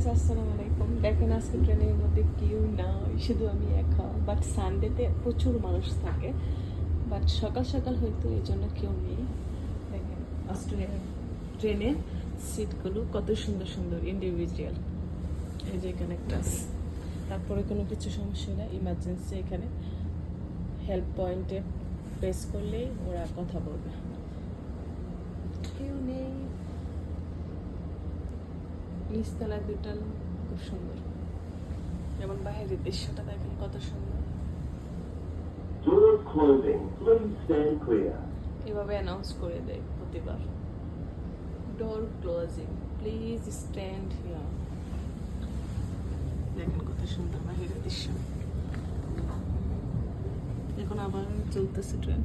Guys আসসালামু আলাইকুম দেখেন আজকে ট্রেনের মধ্যে কেউ নাই, শুধু আমি একা। বাট সানডেতে প্রচুর মানুষ থাকে। বাট সকাল সকাল হয়তো এই জন্য কেউ নেই। দেখেন অস্ট্রেলিয়ার ট্রেনের সিটগুলো কত সুন্দর সুন্দর ইন্ডিভিজুয়াল এই যে এখানে একটা তারপরে কোনো কিছু সমস্যা হলে ইমার্জেন্সি এখানে। হেল্প পয়েন্টে প্রেস করলেই ওরা কথা বলবে কেউ নেই নিচতলায় দুটা খুব সুন্দর। যেমন বাইরের দৃশ্যটা দেখেন কত সুন্দর. এভাবে অ্যানাউন্স করে দেয় প্রতিবার। Door closing please stand here দেখেন কত সুন্দর বাহিরের দৃশ্য। এখন আবার চলতেছে ট্রেন